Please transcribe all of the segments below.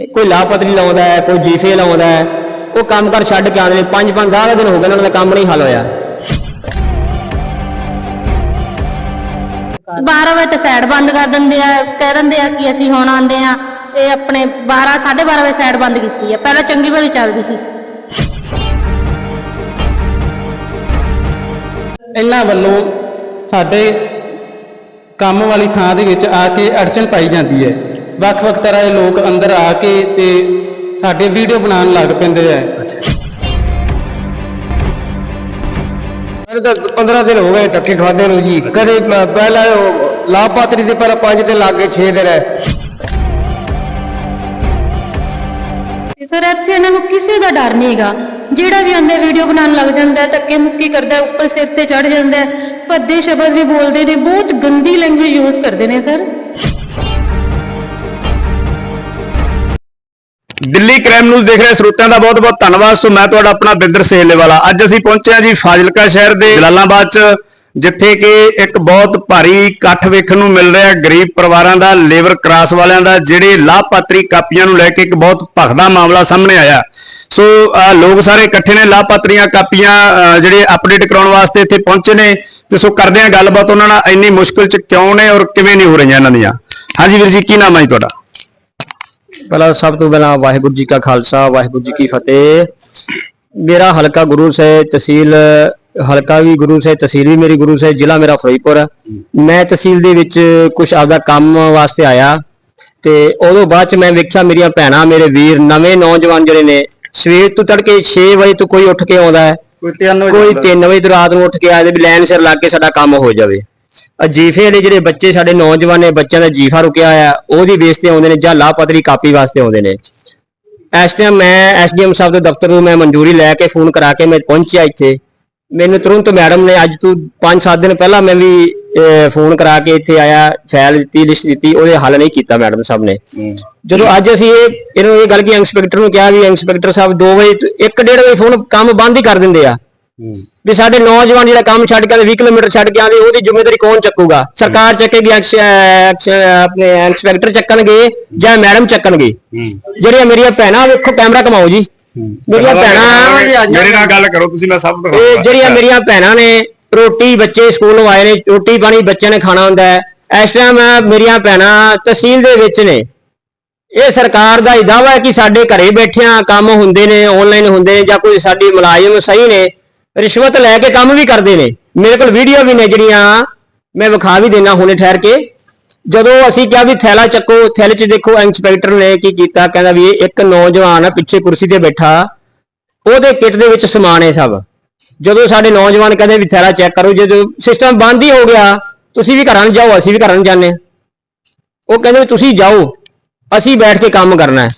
ਕੋਈ ਲਾਪਤਰੀ ਲਾਉਂਦਾ ਹੈ ਕੋਈ ਜੀਫੇ ਲਾਉਂਦਾ ਹੈ ਉਹ ਕੰਮ ਕਰ ਛੱਡ ਕੇ ਆਉਂਦੇ ਨੇ ਪੰਜ ਪੰਜ ਦਸ ਦਿਨ ਹੋ ਗਏ ਉਹਨਾਂ ਦਾ ਕੰਮ ਨਹੀਂ ਹੱਲ ਹੋਇਆ। 12 ਵਜੇ ਤੇ ਸਾਈਡ ਬੰਦ ਕਰ ਦਿੰਦੇ ਆ ਕਹਿ ਦਿੰਦੇ ਆ ਕਿ ਅਸੀਂ ਹੁਣ ਆਉਂਦੇ ਆ ਇਹ ਆਪਣੇ 12 12:30 ਵਜੇ ਸਾਈਡ ਬੰਦ ਕੀਤੀ ਆ ਪਹਿਲਾਂ ਚੰਗੀ ਭਲੀ ਚੱਲਦੀ ਸੀ। ਇਹਨਾਂ ਵੱਲੋਂ ਸਾਡੇ ਕੰਮ ਵਾਲੀ ਥਾਂ ਦੇ ਵਿੱਚ ਆ ਕੇ ਅੜਚਨ ਪਾਈ ਜਾਂਦੀ ਹੈ। ਵੱਖ-ਵੱਖ ਤਰ੍ਹਾਂ ਦੇ ਲੋਕ ਅੰਦਰ ਆ ਕੇ ਤੇ ਸਾਡੇ ਵੀਡੀਓ ਬਣਾਉਣ ਲੱਗ ਪੈਂਦੇ ਆ। ਮੈਨੂੰ ਤਾਂ 15 ਦਿਨ ਹੋ ਗਏ ਧੱਕੇ ਖਾਦੇ ਨੂੰ ਜੀ। ਕਦੇ ਪ- ਪਹਿਲਾਂ ਉਹ ਲਾਭਪਾਤਰੀ ਦੇ ਪਹਿਲਾਂ 5 ਦਿਨ ਲੱਗ ਗਏ 6 ਦਿਨ। ਹੈ ਸਰ ਇੱਥੇ ਇਹਨਾਂ ਨੂੰ ਕਿਸੇ ਦਾ ਡਰ ਨਹੀਂ ਹੈਗਾ। ਜਿਹੜਾ ਵੀ ਆਂਦਾ ਵੀਡੀਓ ਬਣਾਉਣ ਲੱਗ ਜਾਂਦਾ ਹੈ, ਧੱਕੇ ਮੁੱਕੀ ਕਰਦਾ ਹੈ, ਉੱਪਰ ਸਿਰ ਤੇ ਚੜ ਜਾਂਦਾ ਹੈ, ਭੱਦੇ ਸ਼ਬਦ ਵੀ ਬੋਲਦੇ ਨੇ ਬਹੁਤ ਗੰਦੀ ਲੈਂਗੁਏਜ ਯੂਜ਼ ਕਰਦੇ ਨੇ ਸਰ। ਦਿੱਲੀ ਕ੍ਰਾਈਮ ਨਿਊਜ਼ ਦੇਖ ਰਹੇ ਸਰੋਤਿਆਂ ਦਾ ਬਹੁਤ-ਬਹੁਤ ਧੰਨਵਾਦ। ਸੋ ਮੈਂ ਤੁਹਾਡਾ ਆਪਣਾ ਬਿੰਦਰ ਸੇਲੇ ਵਾਲਾ ਅੱਜ ਅਸੀਂ ਪਹੁੰਚੇ ਹਾਂ ਜੀ ਫਾਜ਼ਿਲਕਾ ਸ਼ਹਿਰ ਦੇ ਜਲਾਲਾਬਾਦ ਚ, ਜਿੱਥੇ ਕਿ ਇੱਕ ਬਹੁਤ ਭਾਰੀ ਇਕੱਠ ਵੇਖਣ ਨੂੰ ਮਿਲ ਰਿਹਾ ਗਰੀਬ ਪਰਿਵਾਰਾਂ ਦਾ, ਲੇਬਰ ਕਰਾਸ ਵਾਲਿਆਂ ਦਾ, ਜਿਹੜੇ ਲਾਭਪਾਤਰੀ ਕਾਪੀਆਂ ਨੂੰ ਲੈ ਕੇ ਇੱਕ ਬਹੁਤ ਭਖਦਾ ਮਾਮਲਾ ਸਾਹਮਣੇ ਆਇਆ। ਸੋ ਲੋਕ ਸਾਰੇ ਇਕੱਠੇ ਨੇ ਲਾਭਪਾਤਰੀਆਂ ਕਾਪੀਆਂ ਜਿਹੜੇ ਅਪਡੇਟ ਕਰਾਉਣ ਵਾਸਤੇ ਇੱਥੇ ਪਹੁੰਚੇ ਨੇ। ਤੇ ਸੋ ਕਰਦੇ ਹਾਂ ਗੱਲਬਾਤ। ਉਹਨਾਂ ਨਾਲ ਇੰਨੀ ਮੁਸ਼ਕਲ ਚ ਕਿਉਂ ਨੇ ਔਰ ਕਿਵੇਂ ਨਹੀਂ ਹੋ ਰਹੀਆਂ ਇਹਨਾਂ ਦੀਆਂ? ਹਾਂਜੀ ਵੀਰ ਜੀ, ਕੀ ਨਾਮ ਹੈ ਜੀ ਤੁਹਾਡਾ? ਪਹਿਲਾਂ ਸਭ ਤੋਂ ਪਹਿਲਾਂ ਵਾਹਿਗੁਰੂ ਜੀ ਕਾ ਖਾਲਸਾ ਵਾਹਿਗੁਰੂ ਜੀ ਕੀ ਫਤਿਹ। ਮੇਰਾ ਹਲਕਾ ਗੁਰੂ ਸਾਹਿਬ ਤਹਿਸੀਲ ਹਲਕਾ ਵੀ ਗੁਰੂ ਸਾਹਿਬ ਤਹਿਸੀਲ ਵੀ ਮੇਰੀ ਗੁਰੂ ਸਾਹਿਬ ਜ਼ਿਲ੍ਹਾ ਮੇਰਾ ਹੈ। ਮੈਂ ਤਹਿਸੀਲ ਦੇ ਵਿੱਚ ਕੁਝ ਆਪਦਾ ਕੰਮ ਵਾਸਤੇ ਆਇਆ ਤੇ ਉਦੋਂ ਬਾਅਦ ਚ ਮੈਂ ਵੇਖਿਆ ਮੇਰੀਆਂ ਭੈਣਾਂ ਮੇਰੇ ਵੀਰ ਨਵੇਂ ਨੌਜਵਾਨ ਜਿਹੜੇ ਨੇ ਸਵੇਰ ਤੋਂ ਤੜਕੇ 6 ਵਜੇ ਤੋਂ ਕੋਈ ਉੱਠ ਕੇ ਆਉਂਦਾ ਹੈ। ਕੋਈ 3 ਵਜੇ ਤੋਂ ਰਾਤ ਨੂੰ ਉੱਠ ਕੇ ਤੇ ਵੀ ਲਾਈਨ ਸਿਰ ਲੱਗ ਕੇ ਸਾਡਾ ਕੰਮ ਹੋ ਜਾਵੇ। ਅਜੀਫੇ ਵਾਲੇ ਜਿਹੜੇ ਬੱਚੇ ਸਾਡੇ ਨੌਜਵਾਨ ਨੇ, ਬੱਚਿਆਂ ਦਾ ਜੀਫਾ ਰੁਕਿਆ ਆ ਉਹਦੀ ਬੇਸ ਤੇ ਆਉਂਦੇ ਨੇ ਜਾਂ ਲਾਪਤਰੀ ਕਾਪੀ ਵਾਸਤੇ ਆਉਂਦੇ ਨੇ। ਇਸ ਟਾਈਮ ਮੈਂ ਐਸਡੀਐਮ ਸਾਹਿਬ ਦੇ ਦਫ਼ਤਰ ਨੂੰ ਮੈਂ ਮਨਜ਼ੂਰੀ ਲੈ ਕੇ ਫੋਨ ਕਰਾ ਕੇ ਮੈਂ ਪਹੁੰਚਿਆ ਇੱਥੇ। ਮੈਨੂੰ ਤੁਰੰਤ ਮੈਡਮ ਨੇ ਅੱਜ ਤੋਂ 5-7 ਦਿਨ ਪਹਿਲਾਂ ਮੈਂ ਵੀ ਫੋਨ ਕਰਾ ਕੇ ਇੱਥੇ ਆਇਆ, ਫਾਈਲ ਦਿੱਤੀ, ਲਿਸਟ ਦਿੱਤੀ, ਉਹਦੇ ਹੱਲ ਨਹੀਂ ਕੀਤਾ ਮੈਡਮ ਸਾਹਿਬ ਨੇ। ਜਦੋਂ ਅੱਜ ਅਸੀਂ ਇਹ, ਇਹਨੂੰ ਇਹ ਗੱਲ ਕੀ ਇੰਸਪੈਕਟਰ ਨੂੰ ਕਿਹਾ ਵੀ ਇੰਸਪੈਕਟਰ ਸਾਹਿਬ 2 ਵਜੇ ਤੋਂ 1:30 ਵਜੇ ਫੋਨ ਕੰਮ ਬੰਦ ਹੀ ਕਰ ਦਿੰਦੇ ਆ। ਵੀ ਸਾਡੇ ਨੌਜਵਾਨ ਜਿਹੜਾ ਕੰਮ ਛੱਡ ਕੇ 20 ਕਿਲੋਮੀਟਰ ਛੱਡ ਕੇ ਆਉਂਦੇ ਉਹਦੀ ਜ਼ਿੰਮੇਵਾਰੀ ਕੌਣ ਚੱਕੂਗਾ? ਸਰਕਾਰ ਚੱਕੇਗੀ ਆਪਣੇ ਇੰਸਪੈਕਟਰ ਚੱਕਣਗੇ ਜਾਂ ਮੈਡਮ ਚੱਕਣਗੇ? ਜਿਹੜੀਆਂ ਮੇਰੀਆਂ ਭੈਣਾਂ ਵੇਖੋ ਕੈਮਰਾ ਕਮਾਓ ਜੀ। ਮੇਰੀਆਂ ਭੈਣਾਂ ਮੇਰੇ ਨਾਲ ਗੱਲ ਕਰੋ ਤੁਸੀਂ ਮੈਂ ਸਭ ਇਹ ਜਿਹੜੀਆਂ ਮੇਰੀਆਂ ਭੈਣਾਂ ਨੇ ਰੋਟੀ ਬੱਚੇ ਸਕੂਲੋਂ ਆਏ ਨੇ ਰੋਟੀ ਪਾਣੀ ਬੱਚਿਆਂ ਨੇ ਖਾਣਾ ਹੁੰਦਾ ਹੈ। ਇਸ ਟਾਈਮ ਮੇਰੀਆਂ ਭੈਣਾਂ ਤਹਿਸੀਲ ਦੇ ਵਿੱਚ ਨੇ। ਇਹ ਸਰਕਾਰ ਦਾ ਹੀ ਦਾਵਾ ਹੈ ਕਿ ਸਾਡੇ ਘਰੇ ਬੈਠਿਆਂ ਕੰਮ ਹੁੰਦੇ ਨੇ ਆਨਲਾਈਨ ਹੁੰਦੇ ਨੇ ਜਾਂ ਕੋਈ ਸਾਡੀ ਮੁਲਾਜ਼ਮ ਸਹੀ ਨੇ ਰਿਸ਼ਵਤ ਲੈ ਕੇ ਕੰਮ ਵੀ ਕਰਦੇ ਨੇ। ਮੇਰੇ ਕੋਲ ਵੀਡੀਓ ਵੀ ਨੇ ਜਿਹੜੀਆਂ ਮੈਂ ਵਿਖਾ ਵੀ ਦੇਣਾ ਹੁਣੇ ਠਹਿਰ ਕੇ। ਜਦੋਂ ਅਸੀਂ ਕਿਹਾ ਵੀ ਥੈਲਾ ਚੱਕੋ ਥੈਲੇ 'ਚ ਦੇਖੋ ਇੰਸਪੈਕਟਰ ਨੇ ਕੀ ਕੀਤਾ ਕਹਿੰਦਾ ਵੀ ਇਹ ਇੱਕ ਨੌਜਵਾਨ ਆ ਪਿੱਛੇ ਕੁਰਸੀ ਤੇ ਬੈਠਾ। ਉਹਦੇ ਕਿੱਟ ਦੇ ਵਿੱਚ ਸਮਾਨ ਹੈ ਸਭ। ਜਦੋਂ ਸਾਡੇ ਨੌਜਵਾਨ ਕਹਿੰਦੇ ਵੀ ਥੈਲਾ ਚੈੱਕ ਕਰੋ ਜਦੋਂ ਸਿਸਟਮ ਬੰਦ ਹੀ ਹੋ ਗਿਆ ਤੁਸੀਂ ਵੀ ਘਰਾਂ ਨੂੰ ਜਾਓ ਅਸੀਂ ਵੀ ਘਰਾਂ ਨੂੰ ਜਾਂਦੇ ਉਹ ਕਹਿੰਦੇ ਤੁਸੀਂ ਜਾਓ ਅਸੀਂ ਬੈਠ ਕੇ ਕੰਮ ਕਰਨਾ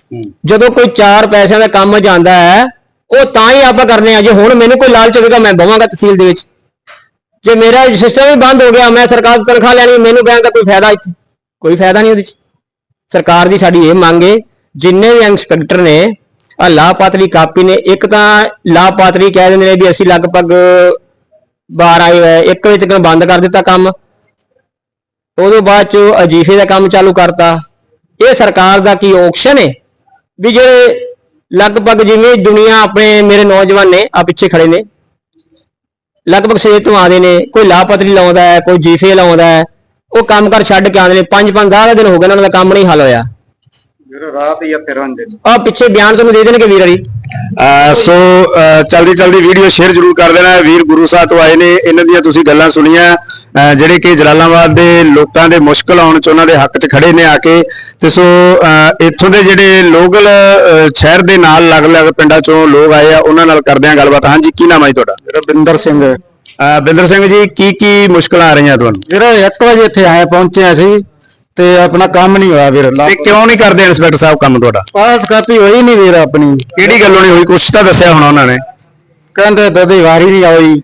ਜਦੋਂ ਕੋਈ ਚਾਰ ਪੈਸਿਆਂ ਦਾ ਕੰਮ ਜਾਂਦਾ ਹੈ ਉਹ ਤਾਂ ਹੀ ਆਪਾਂ ਕਰਨੇ ਆ। ਜੇ ਹੁਣ ਮੈਨੂੰ ਕੋਈ ਲਾਲਚ ਹੋਵੇਗਾ, ਮੈਂ ਬਵਾਂਗਾ ਤਹਿਸੀਲ ਦੇ ਵਿੱਚ। ਜੇ ਮੇਰਾ ਸਿਸਟਮ ਹੀ ਬੰਦ ਹੋ ਗਿਆ, ਮੈਂ ਸਰਕਾਰ ਤੋਂ ਤਨਖਾਹ ਲੈਣੀ, ਮੈਨੂੰ ਕਹਿਣ ਦਾ ਕੋਈ ਫਾਇਦਾ ਇੱਥੇ? ਕੋਈ ਫਾਇਦਾ ਨਹੀਂ ਉਹਦੇ ਚ। ਸਰਕਾਰ ਦੀ ਸਾਡੀ ਇਹ ਮੰਗ ਹੈ ਜਿੰਨੇ ਵੀ ਇੰਸਪੈਕਟਰ ਨੇ ਆ ਲਾਭਪਾਤਰੀ ਕਾਪੀ ਨੇ, ਇੱਕ ਤਾਂ ਲਾਭਪਾਤਰੀ ਕਹਿ ਦਿੰਦੇ ਨੇ ਵੀ ਅਸੀਂ ਲਗਭਗ 12 1 ਵਜੇ ਤੱਕ ਬੰਦ ਕਰ ਦਿੱਤਾ ਕੰਮ। ਉਦੋਂ ਬਾਅਦ ਚ ਅਜੀਫੇ ਦਾ ਕੰਮ ਚਾਲੂ ਕਰਤਾ। ਇਹ ਸਰਕਾਰ ਦਾ ਕੀ ਆਪਸ਼ਨ ਹੈ ਵੀ ਜਿਹੜੇ ਲਗਭਗ ਜਿਵੇਂ ਦੁਨੀਆ ਆਪਣੇ ਮੇਰੇ ਨੌਜਵਾਨ ਨੇ ਆ ਪਿੱਛੇ ਖੜੇ ਨੇ। ਲਗਭਗ ਸਵੇਰ ਤੋਂ ਆਉਂਦੇ ਨੇ ਕੋਈ ਲਾਪਤਰੀ ਲਾਉਂਦਾ ਹੈ ਕੋਈ ਜੀਫੇ ਲਾਉਂਦਾ ਹੈ। ਉਹ ਕੰਮ ਕਰ ਛੱਡ ਕੇ ਆਉਂਦੇ ਨੇ ਪੰਜ ਪੰਜ 10 ਦਿਨ ਹੋ ਗਏ ਉਹਨਾਂ ਦਾ ਕੰਮ ਨਹੀਂ ਹੱਲ ਹੋਇਆ। ਜਿਹੜਾ ਰਾਤ ਜਾਂ ਫਿਰ ਆਂਦੇ ਆ ਪਿੱਛੇ ਬਿਆਨ ਤੁਹਾਨੂੰ ਦੇ ਦੇਣਗੇ ਵੀਰ ਹਰੀ ਸੋ ਚਲਦੀ ਚਲਦੀ ਵੀਡੀਓ ਸ਼ੇਅਰ ਜਰੂਰ ਕਰ ਦੇਣਾ ਵੀਰ ਗੁਰੂ ਸਾਹਿਬ ਤੋਂ ਆਏ ਨੇ ਇਹਨਾਂ ਦੀਆਂ ਤੁਸੀਂ ਗੱਲਾਂ ਸੁਣੀਆਂ। ਜਿਹੜੇ ਕਿ ਜਲਾਲਾਬਾਦ ਦੇ ਲੋਕਾਂ ਦੇ ਮੁਸ਼ਕਲ ਆਉਣ ਚ ਉਹਨਾਂ ਦੇ ਹੱਕ 'ਚ ਖੜੇ ਨੇ ਆ ਕੇ। ਤੇ ਸੋ ਇੱਥੋਂ ਦੇ ਜਿਹੜੇ ਲੋਕਲ ਸ਼ਹਿਰ ਦੇ ਨਾਲ ਲੱਗ-ਲੱਗ ਪਿੰਡਾਂ ਚੋਂ ਲੋਕ ਆਏ ਆ ਉਹਨਾਂ ਨਾਲ ਕਰਦੇ ਆ ਗੱਲਬਾਤ। ਹਾਂਜੀ ਕੀ ਨਾਮ ਹੈ ਤੁਹਾਡਾ? ਰਵਿੰਦਰ ਸਿੰਘ ਬਿੰਦਰ ਸਿੰਘ ਜੀ ਕੀ ਕੀ ਮੁਸ਼ਕਲਾਂ ਆ ਰਹੀਆਂ ਤੁਹਾਨੂੰ? ਵੀਰੇ 1 ਵਜੇ ਇੱਥੇ ਆਏ ਪਹੁੰਚੇ ਅਸੀਂ। ਤੇ ਆਪਣਾ ਕੰਮ ਨਹੀਂ ਹੋਇਆ ਵੀਰ ਤੇ ਕਿਉਂ ਨਹੀਂ ਕਰਦੇ ਇੰਸਪੈਕਟਰ ਸਾਹਿਬ ਕੰਮ ਤੁਹਾਡਾ? ਪਾਸ ਕਾਪੀ ਹੋਈ ਨਹੀਂ ਵੀਰ ਆਪਣੀ। ਕਿਹੜੀ ਗੱਲੋਂ ਨਹੀਂ ਹੋਈ? ਕੁਛ ਤਾਂ ਦੱਸਿਆ ਹੋਣਾ ਉਹਨਾਂ ਨੇ। ਕਹਿੰਦੇ ਦਦੀ ਵਾਰੀ ਨਹੀਂ ਆਈ।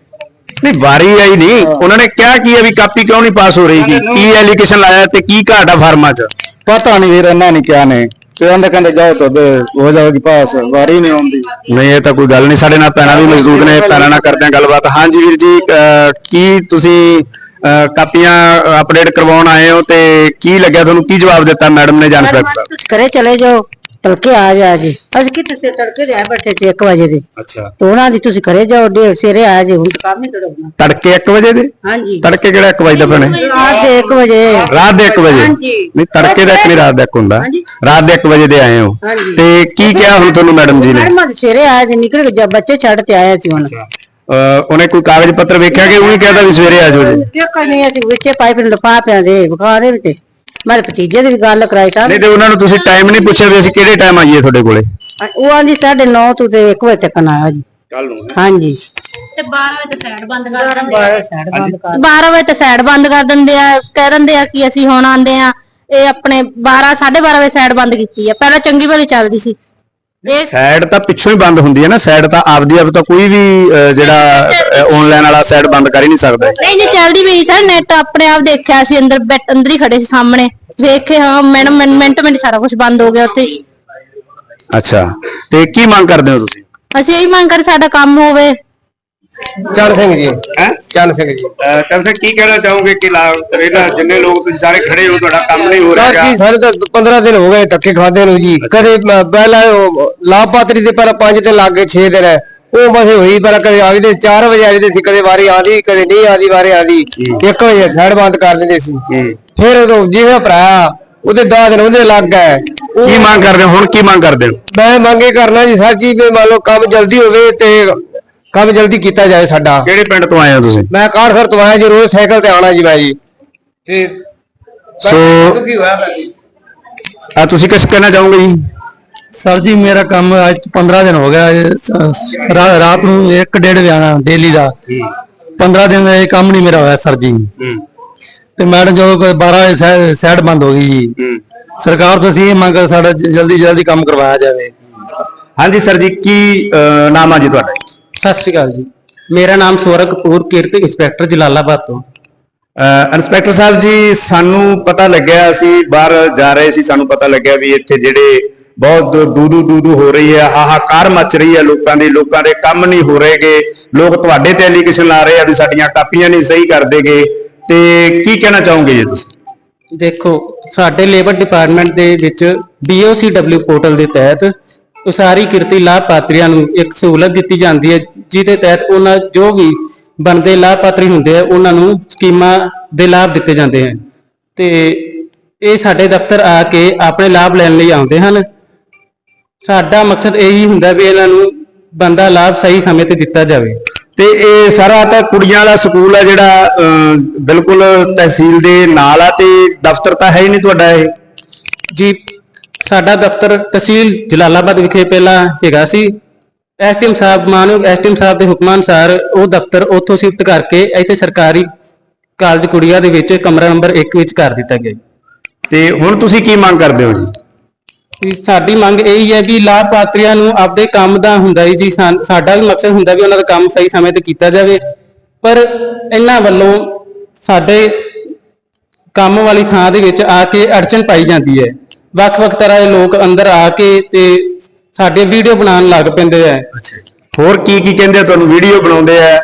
ਨਹੀਂ ਵਾਰੀ ਆਈ ਨਹੀਂ। ਉਹਨਾਂ ਨੇ ਕਿਹਾ ਕੀ ਹੈ ਵੀ ਕਾਪੀ ਕਿਉਂ ਨਹੀਂ ਪਾਸ ਹੋ ਰਹੀ ਗੀ? ਕੀ ਐਲੀਗੇਸ਼ਨ ਲਾਇਆ ਤੇ ਕੀ ਘਾਟ ਆ ਫਾਰਮਾਂ 'ਚ? ਪਤਾ ਨਹੀਂ ਵੀਰ ਇਹਨਾਂ ਨੇ ਕਿਹਾ ਨੇ। ਤੇ ਕਹਿੰਦੇ ਕਹਿੰਦੇ ਜਾਓ ਤੁਹਾਡੇ ਹੋ ਜਾਏਗੀ ਪਾਸ। ਵਾਰੀ ਨਹੀਂ ਆਉਂਦੀ। ਨਹੀਂ ਇਹ ਤਾਂ ਕੋਈ ਗੱਲ ਨਹੀਂ। ਸਾਡੇ ਨਾਲ ਪੈਣਾ ਵੀ ਮਜ਼ਦੂਰ ਨੇ। ਪੈਣਾ ਨਾਲ ਕਰਦੇ ਆ ਗੱਲਬਾਤ। ਹਾਂਜੀ ਵੀਰ ਜੀ ਕੀ ਤੁਸੀਂ ਕਾਪੀਆਂ ਅਪਡੇਟ ਕਰਵਾਉਣ ਆਏ ਹੋ ਤੇ ਕੀ ਲੱਗਿਆ ਤੁਹਾਨੂੰ? ਕੀ ਜਵਾਬ ਦਿੱਤਾ ਮੈਡਮ ਨੇ ਜਾਂ ਇੰਸਪੈਕਟਰ ਸਾਹਿਬ ਘਰੇ ਚਲੇ ਜਾਓ ਤੜਕੇ ਆ ਜਾ ਜੀ। ਅਸੀਂ ਕਿਤੇ ਸੇ ਤੜਕੇ ਆ ਬੈਠੇ ਸੀ 1 ਵਜੇ ਦੇ। ਅੱਛਾ। ਤੇ ਉਹਨਾਂ ਦੀ ਤੁਸੀਂ ਘਰੇ ਜਾਓ ਡੇ ਸਵੇਰੇ ਆ ਜੀ ਹੁਣ ਤਾਂ ਕੰਮ ਹੀ ਕਰੋ ਤੜਕੇ 1 ਵਜੇ ਦੇ? ਹਾਂਜੀ। ਤੜਕੇ ਕਿਹੜਾ 1 ਵਜੇ ਦਾ ਭੈਣੇ? ਰਾਤ ਦੇ 1 ਵਜੇ। ਰਾਤ ਦੇ 1 ਵਜੇ? ਹਾਂਜੀ। ਨਹੀਂ ਤੜਕੇ ਦਾ ਨਹੀਂ ਰਾਤ ਦਾ ਹੁੰਦਾ। ਰਾਤ ਦੇ 1 ਵਜੇ ਦੇ ਆਏ ਹੋ। ਤੇ ਕੀ ਕਿਹਾ ਹੁਣ ਤੁਹਾਨੂੰ ਮੈਡਮ ਜੀ ਨੇ? ਮੈਡਮ ਸਵੇਰੇ ਆਇਆ ਜੀ ਨਿਕਲ ਕੇ ਜਦ ਬੱਚੇ ਛੱਡ ਤੇ ਆਇਆ ਸੀ ਹੁਣ। ਉਹਨੇ ਕੋਈ ਕਾਗਜ਼ ਪੱਤਰ ਵੇਖਿਆ ਕਿ ਉਹੀ ਕਹਿੰਦਾ ਵੀ ਸਵੇਰੇ ਆ ਜਾਓ ਜੀ? ਦੇਖਾ ਨਹੀਂ ਅਸੀਂ ਵਿੱਚੇ ਪਾਈਪ ਨੂੰ ਲਫਾ ਪਿਆ ਦੇ ਵਿਖਾ ਦੇ ਵਿੱਚ ਮੇਰੇ ਭਤੀਜੇ ਦੀ ਵੀ ਗੱਲ ਕਰਾਈ ਤਾਂ। ਨਹੀਂ ਤੇ ਉਹਨਾਂ ਨੂੰ ਤੁਸੀਂ ਟਾਈਮ ਨਹੀਂ ਪੁੱਛਿਆ ਵੀ ਅਸੀਂ ਕਿਹੜੇ ਟਾਈਮ ਆਈਏ ਤੁਹਾਡੇ ਕੋਲੇ? ਉਹ ਆਂਦੀ 9:30 ਤੋਂ ਤੇ 1 ਵਜੇ ਤੱਕ ਆਇਆ ਜੀ। ਕੱਲ ਨੂੰ ਹਾਂਜੀ। ਤੇ 12 ਵਜੇ ਤੇ ਸਾਈਡ ਬੰਦ ਕਰ ਦਿੰਦੇ ਕਰ 12 ਵਜੇ ਤੇ ਸਾਈਡ ਬੰਦ ਕਰ ਦਿੰਦੇ ਆ। ਕਹਿ ਦਿੰਦੇ ਆ ਕਿ ਅਸੀਂ ਹੁਣ ਆਂਦੇ ਆ। ਇਹ ਆਪਣੇ 12 12:30 ਵਜੇ ਸਾਈਡ ਬੰਦ ਕੀਤੀ ਆ। ਪਹਿਲਾਂ ਚੰਗੀ ਭਲੀ ਚੱਲਦੀ ਸੀ। ਇਹ ਸਾਈਡ ਤਾਂ ਪਿੱਛੋਂ ਹੀ ਬੰਦ ਹੁੰਦੀ ਹੈ ਨਾ ਸਾਈਡ ਤਾਂ ਆਪਦੀ ਆਪ ਤਾਂ ਕੋਈ ਵੀ ਅਹ, ਜਿਹੜਾ ਆਨਲਾਈਨ ਵਾਲਾ ਸਾਈਡ ਬੰਦ ਕਰ ਹੀ ਨਹੀਂ ਸਕਦਾ। ਨਹੀਂ ਨਹੀਂ ਚੱਲਦੀ ਵੀ ਸਰ ਨੈਟ ਆਪਣੇ ਆਪ ਦੇਖਿਆ ਸੀ ਅੰਦਰ ਬੈਠ ਅੰਦਰ ਹੀ ਖੜੇ ਸੀ ਸਾਹਮਣੇ। ਵੇਖੇ ਹਾਂ ਮੈਡਮ ਮਿੰਟ ਮਿੰਟ ਸਾਰਾ ਕੁਝ ਬੰਦ ਹੋ ਗਿਆ ਉੱਥੇ। ਅੱਛਾ ਤੇ ਕੀ ਮੰਗ ਕਰਦੇ ਹੋ ਤੁਸੀਂ? ਅਸੀਂ ਇਹੀ ਮੰਗ ਕਰ ਸਾਡਾ ਕੰਮ ਹੋਵੇ। ਚੰਨ ਸਿੰਘ ਜੀ। ਹੈ? ਚੰਨ ਸਿੰਘ ਜੀ। ਚੰਦ ਕੀ ਕਹਿਣਾ ਚਾਹੋਗੇ ਕਿ ਇਹਦਾ ਜਿੰਨੇ ਲੋਕ ਤੁਸੀਂ ਸਾਰੇ ਖੜੇ ਹੋ ਤੁਹਾਡਾ ਕੰਮ ਨਹੀਂ ਹੋ ਸਰ ਜੀ ਸਾਰੇ ਤਾਂ 15 ਦਿਨ ਹੋ ਗਏ ਧੱਕੇ ਖਾਦੇ ਨੂੰ ਜੀ। ਕਦੇ ਪਹਿਲਾਂ ਉਹ ਲਾਭਪਾਤਰੀ ਦੇ ਪਹਿਲਾਂ 5 ਤੇ ਲੱਗ ਗਏ 6 ਦਿਨ। ਉਹ ਬਸ ਹੋਈ ਪਹਿਲਾਂ ਕਦੇ ਆ ਜਾਂਦੇ 4 ਵਜੇ ਆ ਜਾਂਦੇ ਸੀ ਕਦੇ ਵਾਰੀ ਆਦੀ ਕਦੇ ਨਹੀਂ ਆਦੀ ਵਾਰੀ ਆਦੀ 1 ਵਜੇ ਸਾਈਡ ਬੰਦ ਕਰ ਦਿੰਦੇ ਸੀ। ਫਿਰ ਉਦੋਂ ਜਿਵੇਂ ਭਰਾ ਉਹਦੇ 10 ਦਿਨ ਉਹਦੇ ਲੱਗ ਗਏ। ਉਹ- ਕੀ ਮੰਗ ਕਰਦੇ ਹੁਣ ਕੀ ਮੰਗ ਕਰਦੇ ਮੈਂ ਮੰਗੇ ਕਰਨਾ ਜੀ ਸਰ ਜੀ ਵੀ ਮੰਨ ਲਓ ਕੰਮ ਜਲਦੀ ਹੋਵੇ ਤੇ ਕੰਮ ਜਲਦੀ ਕੀਤਾ ਜਾਏ ਸਾਡਾ। ਕਿਹੜੇ ਪਿੰਡ ਤੋਂ ਆਏ ਹੋ ਤੁਸੀਂ? ਮੈਂ ਕਾਠਗੜ੍ਹ ਤੋਂ ਆਇਆ ਜੀ ਰੋਜ਼ ਸਾਈਕਲ ਤੇ ਆਉਣਾ ਜੀ ਮੈਂ ਜੀ। ਤੇ ਸੋ ਕੀ ਹੋਇਆ ਆ ਤੁਸੀਂ ਕਿਸ ਕਹਿਣਾ ਚਾਹੋਗੇ ਜੀ? ਸਰ ਜੀ ਮੇਰਾ ਕੰਮ ਅੱਜ 15 ਦਿਨ ਹੋ ਗਿਆ ਸ- ਰਾ- ਰਾਤ ਨੂੰ 1 ਡੇਢ ਵਜੇ ਆਉਣਾ ਡੇਲੀ ਦਾ। 15 ਦਿਨ ਦਾ ਇਹ ਕੰਮ ਨਹੀਂ ਮੇਰਾ ਹੋਇਆ ਸਰ ਜੀ। ਤੇ ਮੈਡਮ ਜਦੋਂ ਕੋਈ 12 ਵਜੇ ਸਾਈਡ- ਸਾਈਡ ਬੰਦ ਹੋ ਗਈ ਜੀ। ਸਰਕਾਰ ਤੋਂ ਅਸੀਂ ਇਹ ਮੰਗ ਕਰ ਸਾਡਾ ਜ- ਜਲਦੀ ਜਲਦੀ ਕੰਮ ਕਰਵਾਇਆ ਜਾਵੇ। ਹਾਂਜੀ ਸਰ ਜੀ ਕੀ ਅਹ, ਨਾਮ ਆ ਜੀ ਤੁਹਾਡਾ? ਸਤਿ ਸ਼੍ਰੀ ਅਕਾਲ ਜੀ। ਮੇਰਾ ਨਾਮ ਸੌਰਵ ਕਪੂਰ ਕਿਰਤ ਇੰਸਪੈਕਟਰ ਜਲਾਲਾਬਾਦ ਤੋਂ। ਇੰਸਪੈਕਟਰ ਸਾਹਿਬ ਜੀ ਸਾਨੂੰ ਪਤਾ ਲੱਗਿਆ ਅਸੀਂ ਬਾਹਰ ਜਾ ਰਹੇ ਸੀ ਸਾਨੂੰ ਪਤਾ ਲੱਗਿਆ ਵੀ ਇੱਥੇ ਜਿਹੜੇ ਬਹੁਤ ਦੂਦੂ ਦੂਦੂ ਹੋ ਰਹੀ ਹੈ ਹਾਹਾਕਾਰ ਮਚ ਰਹੀ ਹੈ ਲੋਕਾਂ ਦੀ ਲੋਕਾਂ ਦੇ ਕੰਮ ਨਹੀਂ ਹੋ ਰਹੇਗੇ। ਲੋਕ ਤੁਹਾਡੇ ਤੇ ਐਲੀਗੇਸ਼ਨ ਲਾ ਰਹੇ ਆ ਵੀ ਸਾਡੀਆਂ ਕਾਪੀਆਂ ਨਹੀਂ ਸਹੀ ਕਰਦੇਗੇ ਤੇ ਕੀ ਕਹਿਣਾ ਚਾਹੋਗੇ ਜੀ ਤੁਸੀਂ? ਦੇਖੋ ਸਾਡੇ ਲੇਬਰ ਡਿਪਾਰਟਮੈਂਟ ਦੇ ਵਿੱਚ BOCW ਪੋਰਟਲ ਦੇ ਤਹਿਤ ਉਸਾਰੀ ਕਿਰਤੀ ਲਾਭਪਾਤਰੀਆਂ ਨੂੰ ਇੱਕ ਸਹੂਲਤ ਦਿੱਤੀ ਜਾਂਦੀ ਹੈ ਜਿਹਦੇ ਤਹਿਤ ਉਹਨਾਂ ਜੋ ਵੀ ਬਣਦੇ ਲਾਭਪਾਤਰੀ ਹੁੰਦੇ ਆ ਉਹਨਾਂ ਨੂੰ ਸਕੀਮਾਂ ਦੇ ਲਾਭ ਦਿੱਤੇ ਜਾਂਦੇ ਹਨ। ਤੇ ਇਹ ਸਾਡੇ ਦਫ਼ਤਰ ਆ ਕੇ ਆਪਣੇ ਲਾਭ ਲੈਣ ਲਈ ਆਉਂਦੇ ਹਨ। ਸਾਡਾ ਮਕਸਦ ਇਹੀ ਹੁੰਦਾ ਵੀ ਇਹਨਾਂ ਨੂੰ ਬੰਦਾ ਲਾਭ ਸਹੀ ਸਮੇਂ ਤੇ ਦਿੱਤਾ ਜਾਵੇ। ਤੇ ਇਹ ਸਾਰਾ ਤਾਂ ਕੁੜੀਆਂ ਵਾਲਾ ਸਕੂਲ ਹੈ ਜਿਹੜਾ ਬਿਲਕੁਲ ਤਹਿਸੀਲ ਦੇ ਨਾਲ ਆ ਤੇ ਦਫ਼ਤਰ ਤਾਂ ਹੈ ਹੀ ਨਹੀਂ ਤੁਹਾਡਾ ਇਹ? ਜੀ ਸਾਡਾ ਦਫ਼ਤਰ ਤਹਿਸੀਲ ਜਲਾਲਾਬਾਦ ਵਿਖੇ ਪਹਿਲਾਂ ਹੈਗਾ ਸੀ। ਐਸਟੀਐਮ ਸਾਹਿਬ ਮਾਨਯੋਗ ਐਸਟੀਐਮ ਸਾਹਿਬ ਦੇ ਹੁਕਮਾਂ ਅਨੁਸਾਰ ਉਹ ਦਫ਼ਤਰ ਉੱਥੋਂ ਸ਼ਿਫਟ ਕਰਕੇ ਇੱਥੇ ਸਰਕਾਰੀ ਕਾਲਜ ਕੁੜੀਆਂ ਦੇ ਵਿੱਚ ਕਮਰਾ ਨੰਬਰ 1 ਵਿੱਚ ਕਰ ਦਿੱਤਾ ਗਿਆ। ਤੇ ਹੁਣ ਤੁਸੀਂ ਕੀ ਮੰਗ ਕਰਦੇ ਹੋ ਜੀ? ਵੀ ਸਾਡੀ ਮੰਗ ਇਹੀ ਹੈ ਵੀ ਲਾਭਪਾਤਰੀਆਂ ਨੂੰ ਆਪਦੇ ਕੰਮ ਦਾ ਹੁੰਦਾ ਹੀ ਜੀ ਸਾਡਾ ਵੀ ਮਕਸਦ ਹੁੰਦਾ ਵੀ ਉਹਨਾਂ ਦਾ ਕੰਮ ਸਹੀ ਸਮੇਂ ਤੇ ਕੀਤਾ ਜਾਵੇ। ਪਰ ਇਹਨਾਂ ਵੱਲੋਂ ਸਾਡੇ ਕੰਮ ਵਾਲੀ ਥਾਂ ਦੇ ਵਿੱਚ ਆ ਕੇ ਅੜਚਨ ਪਾਈ ਜਾਂਦੀ ਹੈ। ਵੱਖ-ਵੱਖ ਤਰ੍ਹਾਂ ਦੇ ਲੋਕ ਅੰਦਰ ਆ ਕੇ ਤੇ ਸਾਡੇ ਵੀਡੀਓ ਬਣਾਉਣ ਲੱਗ ਪੈਂਦੇ ਆ। ਹੋਰ ਕੀ ਕੀ ਕਹਿੰਦੇ ਆ? ਤੁਹਾਨੂੰ ਵੀਡੀਓ ਬਣਾਉਂਦੇ ਆ।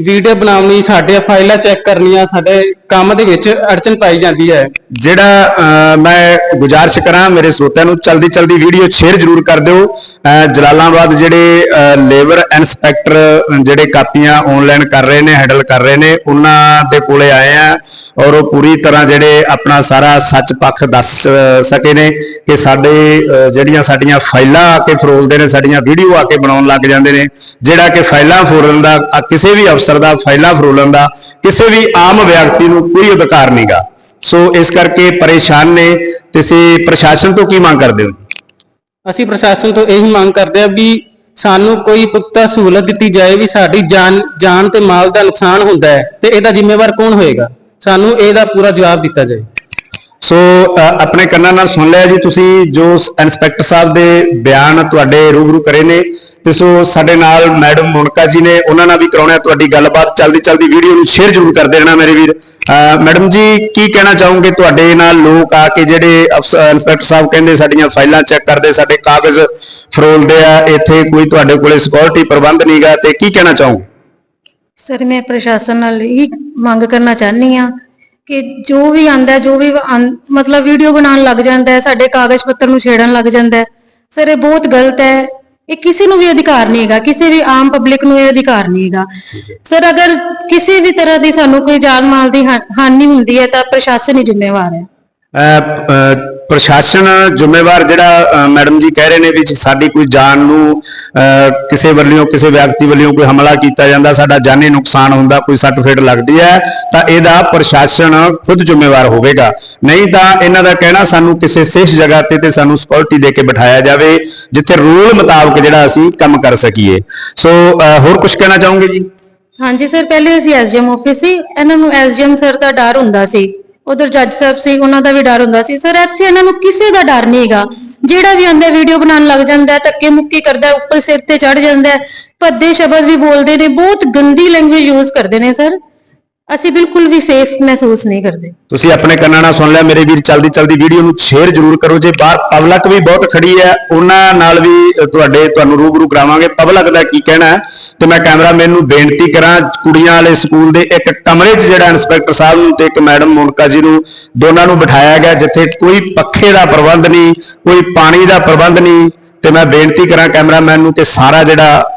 ਵੀਡੀਓ ਬਣਾਉਣੀ ਸਾਡੇ ਫਾਈਲਾਂ ਚੈੱਕ ਕਰਨੀਆਂ ਸਾਡੇ ਕੰਮ ਦੇ ਵਿੱਚ ਅੜਚਨ ਪਾਈ ਜਾਂਦੀ ਹੈ। ਜਿਹੜਾ ਅਹ, ਮੈਂ ਗੁਜ਼ਾਰਿਸ਼ ਕਰਾਂ ਮੇਰੇ ਸਰੋਤਿਆਂ ਨੂੰ ਚਲਦੀ ਚਲਦੀ ਵੀਡੀਓ ਸ਼ੇਅਰ ਜ਼ਰੂਰ ਕਰ ਦਿਓ। ਅਹ, ਜਲਾਲਾਬਾਦ ਜਿਹੜੇ ਲੇਬਰ ਇਨਸਪੈਕਟਰ ਜਿਹੜੇ ਕਾਪੀਆਂ ਆਨਲਾਈਨ ਕਰ ਰਹੇ ਨੇ ਹੈਂਡਲ ਕਰ ਰਹੇ ਨੇ ਉਹਨਾਂ ਦੇ ਕੋਲੇ ਆਏ ਆ ਔਰ ਉਹ ਪੂਰੀ ਤਰ੍ਹਾਂ ਜਿਹੜੇ ਆਪਣਾ ਸਾਰਾ ਸੱਚ ਪੱਖ ਦੱਸ ਅਹ, ਸਕੇ ਨੇ ਕਿ ਸਾਡੇ ਅਹ, ਜਿਹੜੀਆਂ ਸਾਡੀਆਂ ਫਾਈਲਾਂ ਆ ਕੇ ਫਰੋਲਦੇ ਨੇ ਸਾਡੀਆਂ ਵੀਡੀਓ ਆ ਕੇ ਬਣਾਉਣ ਲੱਗ ਜਾਂਦੇ ਨੇ। ਜਿਹੜਾ ਕਿ ਫਾਈਲਾਂ ਫਰੋਲਣ ਦਾ ਅ, ਕਿਸੇ ਵੀ ਅਫਸਰ ਦਾ ਫਾਈਲਾਂ ਫਰੋਲਣ ਦਾ ਕਿਸੇ ਵੀ ਆਮ ਵਿਅਕਤੀ ਨੂੰ ਕੋਈ ਅਧਿਕਾਰ ਨਹੀਂਗਾ ਸੋ ਇਸ ਕਰਕੇ ਪਰੇਸ਼ਾਨ ਨੇ ਤੁਸੀਂ ਪ੍ਰਸ਼ਾਸਨ ਤੋਂ ਕੀ ਮੰਗ ਕਰਦੇ ਹੋ? ਅਸੀਂ ਪ੍ਰਸ਼ਾਸਨ ਤੋਂ ਇਹੀ ਮੰਗ ਕਰਦੇ ਆ ਵੀ ਸਾਨੂੰ ਕੋਈ ਪੁਖਤਾ ਸਹੂਲਤ ਦਿੱਤੀ ਜਾਏ ਵੀ ਸਾਡੀ ਜਾਨ ਜਾਨ ਤੇ ਮਾਲ ਦਾ ਨੁਕਸਾਨ ਹੁੰਦਾ ਹੈ ਤੇ ਇਹਦਾ ਜ਼ਿੰਮੇਵਾਰ ਕੌਣ ਹੋਏਗਾ? ਸਾਨੂੰ ਇਹਦਾ ਪੂਰਾ ਜਵਾਬ ਦਿੱਤਾ ਜਾਏ। ਸੋ ਆਪਣੇ ਕੰਨਾਂ ਨਾਲ ਸੁਣ ਲਿਆ ਜੀ ਤੁਸੀਂ, ਜੋ ਸ- ਸਾਹਿਬ ਦੇ ਬਿਆਨ ਤੁਹਾਡੇ ਰੂਬਰੂ ਕਰੇ ਨੇ, ਤੇ ਸੋ ਸਾਡੇ ਨਾਲ ਮੈਡਮ ਮੁਨਕਾ ਜੀ ਨੇ, ਉਹਨਾਂ ਨਾਲ ਵੀ ਕਰਾਉਣਾ ਤੁਹਾਡੀ ਗੱਲਬਾਤ, ਚਲਦੀ ਚਲਦੀ ਵੀਡੀਓ ਨੂੰ ਸ਼ੇਅਰ ਜ਼ਰੂਰ ਕਰ ਦੇਣਾ ਮੇਰੇ ਵੀਰ। ਮੈਡਮ ਜੀ, ਕੀ ਕਹਿਣਾ ਚਾਹੋਗੇ ਤੁਹਾਡੇ ਨਾਲ ਲੋਕ ਆ ਕੇ ਜਿਹੜੇ ਅਫਸ- ਇੰਸਪੈਕਟਰ ਸਾਹਿਬ ਕਹਿੰਦੇ ਸਾਡੀਆਂ ਫਾਈਲਾਂ ਚੈੱਕ ਕਰਦੇ, ਸਾਡੇ ਕਾਗਜ਼ ਫਰੋਲਦੇ ਆ, ਇੱਥੇ ਕੋਈ ਤੁਹਾਡੇ ਕੋਲੇ ਸਿਕਿਉਰਿਟੀ ਪ੍ਰਬੰਧ ਨਹੀਂਗਾ ਤੇ ਕੀ ਕਹਿਣਾ ਚਾਹੋਗੇ? ਸਰ ਮੈਂ ਪ੍ਰਸ਼ਾਸਨ ਨਾਲ ਇਹ ਮੰਗ ਕਰਨਾ ਚਾਹਨੀ ਆ ਕਿ ਜੋ ਵੀ ਆਂਦਾ ਜੋ ਵੀ ਮਤਲਬ ਵੀਡੀਓ ਬਣਾਉਣ ਲੱਗ ਜਾਂਦਾ ਹੈ ਸਾਡੇ ਕਾਗਜ਼ ਪੱਤਰ ਨੂੰ ਛੇੜਨ ਲੱਗ ਜਾਂਦਾ ਹੈ। ਸਰ ਇਹ ਬਹੁਤ ਗਲਤ ਹੈ। ਇਹ ਕਿਸੇ ਨੂੰ ਵੀ ਅਧਿਕਾਰ ਨਹੀਂ ਹੈਗਾ ਕਿਸੇ ਵੀ ਆਮ ਪਬਲਿਕ ਨੂੰ ਇਹ ਅਧਿਕਾਰ ਨਹੀਂ ਹੈਗਾ। ਸਰ ਅਗਰ ਕਿਸੇ ਵੀ ਤਰ੍ਹਾਂ ਦੀ ਸਾਨੂੰ ਕੋਈ ਜਾਨ ਮਾਲ ਦੀ ਹਾਂ- ਹਾਨੀ ਹੁੰਦੀ ਹੈ ਤਾਂ ਪ੍ਰਸ਼ਾਸਨ ਹੀ ਜ਼ਿੰਮੇਵਾਰ ਹੈ। ਅਹ, ਅਹ, ਪ੍ਰਸ਼ਾਸਨ ਜ਼ਿੰਮੇਵਾਰ ਜਿਹੜਾ ਮੈਡਮ ਜੀ ਕਹਿ ਰਹੇ ਨੇ ਵੀ ਸਾਡੀ ਕੋਈ ਜਾਨ ਨੂੰ ਕਿਸੇ ਵੱਲੋਂ, ਕਿਸੇ ਵਿਅਕਤੀ ਵੱਲੋਂ ਕੋਈ ਹਮਲਾ ਕੀਤਾ ਜਾਂਦਾ, ਸਾਡਾ ਜਾਨੀ ਨੁਕਸਾਨ ਹੁੰਦਾ, ਕੋਈ ਸੱਟ ਫੇਟ ਲੱਗਦੀ ਹੈ, ਤਾਂ ਇਹਦਾ ਪ੍ਰਸ਼ਾਸਨ ਖੁਦ ਜ਼ਿੰਮੇਵਾਰ ਹੋਵੇਗਾ। ਨਹੀਂ ਤਾਂ ਇਹਨਾਂ ਦਾ ਕਹਿਣਾ ਸਾਨੂੰ ਕਿਸੇ ਸੇਫ ਜਗ੍ਹਾ ਤੇ ਤੇ ਸਾਨੂੰ ਸਿਕਿਉਰਿਟੀ ਦੇ ਕੇ ਬਿਠਾਇਆ ਜਾਵੇ, ਜਿੱਥੇ ਰੂਲ ਮੁਤਾਬਕ ਜਿਹੜਾ ਅਸੀਂ ਕੰਮ ਕਰ ਸਕੀਏ। ਸੋ ਹੋਰ ਕੁਝ ਕਹਿਣਾ ਚਾਹੋਗੇ ਜੀ? ਹਾਂਜੀ ਸਰ, ਪਹਿਲੇ ਅਸੀਂ ਐਸਡੀਐਮ ਆਫਿਸ ਸੀ। ਇਹਨਾਂ ਨੂੰ ਐਸਡੀਐਮ ਸਰ ਦਾ ਡਰ ਹੁੰਦਾ ਸੀ। ਉਧਰ ਜੱਜ ਸਾਹਿਬ ਸੀ, ਉਹਨਾਂ ਦਾ ਵੀ ਡਰ ਹੁੰਦਾ ਸੀ। ਸਰ ਇੱਥੇ ਇਹਨਾਂ ਨੂੰ ਕਿਸੇ ਦਾ ਡਰ ਨਹੀਂ ਹੈਗਾ। ਜਿਹੜਾ ਵੀ ਆਂਦਾ ਵੀਡੀਓ ਬਣਾਉਣ ਲੱਗ ਜਾਂਦਾ, ਧੱਕੇ ਮੁੱਕੀ ਕਰਦਾ, ਉੱਪਰ ਸਿਰ ਤੇ ਚੜ ਜਾਂਦਾ, ਭੱਦੇ ਸ਼ਬਦ ਵੀ ਬੋਲਦੇ ਨੇ, ਬਹੁਤ ਗੰਦੀ ਲੈਂਗੁਏਜ ਯੂਜ਼ ਕਰਦੇ ਨੇ ਸਰ ਅਸੀਂ ਬਿਲਕੁਲ ਵੀ ਸੇਫ ਮਹਿਸੂਸ ਨਹੀਂ ਕਰਦੇ। ਤੁਸੀਂ ਆਪਣੇ ਕੰਨਾਂ ਨਾਲ ਸੁਣ ਲਿਆ, ਮੇਰੇ ਵੀਰ ਚਲਦੀ ਚਲਦੀ ਵੀਡੀਓ ਨੂੰ ਸ਼ੇਅਰ ਜ਼ਰੂਰ ਕਰੋ। ਜੇ ਬਾਹਰ ਪਬਲਿਕ ਵੀ ਬਹੁਤ ਖੜੀ ਹੈ, ਉਹਨਾਂ ਨਾਲ ਵੀ ਤੁਹਾਡੇ, ਤੁਹਾਨੂੰ ਰੂਬਰੂ ਕਰਾਵਾਂਗੇ। ਪਬਲਿਕ ਦਾ ਕੀ ਕਹਿਣਾ ਹੈ? ਤੇ ਮੈਂ ਕੈਮਰਾਮੈਨ ਨੂੰ ਬੇਨਤੀ ਕਰਾਂ, ਕੁੜੀਆਂ ਵਾਲੇ ਸਕੂਲ ਦੇ ਇੱਕ ਕਮਰੇ 'ਚ ਜਿਹੜਾ ਇੰਸਪੈਕਟਰ ਸਾਹਿਬ ਨੂੰ ਤੇ ਇੱਕ ਮੈਡਮ ਮੋਨਕਾ ਜੀ ਨੂੰ, ਦੋਨਾਂ ਨੂੰ ਬਿਠਾਇਆ ਗਿਆ, ਜਿੱਥੇ ਕੋਈ ਪੱਖੇ ਦਾ ਪ੍ਰਬੰਧ ਨਹੀਂ, ਕੋਈ ਪਾਣੀ ਦਾ ਪ੍ਰਬੰਧ ਨਹੀਂ। ਤੇ ਮੈਂ ਬੇਨਤੀ ਕਰਾਂ ਕੈਮਰਾਮੈਨ ਨੂੰ ਕਿ ਸਾਰਾ ਜਿਹੜਾ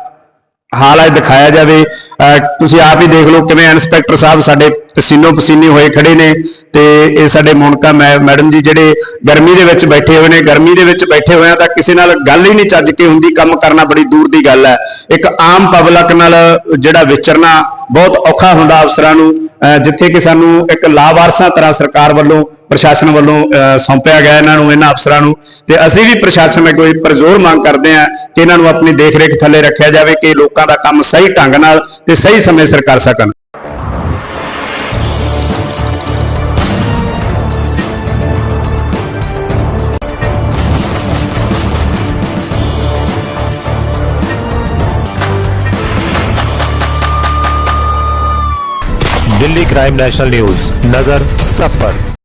ਹਾਲ ਹੈ ਦਿਖਾਇਆ ਜਾਵੇ, ਅਹ, ਤੁਸੀਂ ਆਪ ਹੀ ਦੇਖ ਲਓ ਕਿਵੇਂ ਇੰਸਪੈਕਟਰ ਸਾਹਿਬ ਸਾਡੇ ਪਸੀਨੋ ਪਸੀਨੇ ਹੋਏ ਖੜੇ ਨੇ ਤੇ ਇਹ ਸਾਡੇ ਮੋਨਕਾ ਮੈ- ਮੈਡਮ ਜੀ ਜਿਹੜੇ ਗਰਮੀ ਦੇ ਵਿੱਚ ਬੈਠੇ ਹੋਏ ਨੇ, ਗਰਮੀ ਦੇ ਵਿੱਚ ਬੈਠੇ ਹੋਏ ਆ ਤਾਂ ਕਿਸੇ ਨਾਲ ਗੱਲ ਹੀ ਨਹੀਂ ਚੱਜ ਕੇ ਹੁੰਦੀ, ਕੰਮ ਕਰਨਾ ਬੜੀ ਦੂਰ ਦੀ ਗੱਲ ਹੈ। ਇੱਕ ਆਮ ਪਬਲਿਕ ਨਾਲ ਜਿਹੜਾ ਵਿਚਰਨਾ ਬਹੁਤ ਔਖਾ ਹੁੰਦਾ ਅਫਸਰਾਂ ਨੂੰ, ਅਹ, ਜਿੱਥੇ ਕਿ ਸਾਨੂੰ ਇੱਕ ਲਾਵਾਰਸਾਂ ਤਰ੍ਹਾਂ ਸਰਕਾਰ ਵੱਲੋਂ ਪ੍ਰਸ਼ਾਸਨ ਵੱਲੋਂ ਅਹ ਸੌਂਪਿਆ ਗਿਆ ਇਹਨਾਂ ਨੂੰ ਇਹਨਾਂ ਅਫਸਰਾਂ ਨੂੰ ਤੇ ਅਸੀਂ ਵੀ ਪ੍ਰਸ਼ਾਸਨ ਅੱਗੇ ਪਰਜ਼ੋਰ ਮੰਗ ਕਰਦੇ ਹਾਂ ਕਿ ਇਹਨਾਂ ਨੂੰ ਆਪਣੀ ਦੇਖ-ਰੇਖ ਥੱਲੇ ਰੱਖਿਆ ਜਾਵੇ ਕਿ ਲੋਕਾਂ ਦਾ ਕੰਮ ਸਹੀ ਢੰਗ ਨਾਲ ਤੇ ਸਹੀ ਸਮੇਂ ਸਿਰ ਕਰ ਸਕਣ दिल्ली क्राइम नेशनल न्यूज नजर सब पर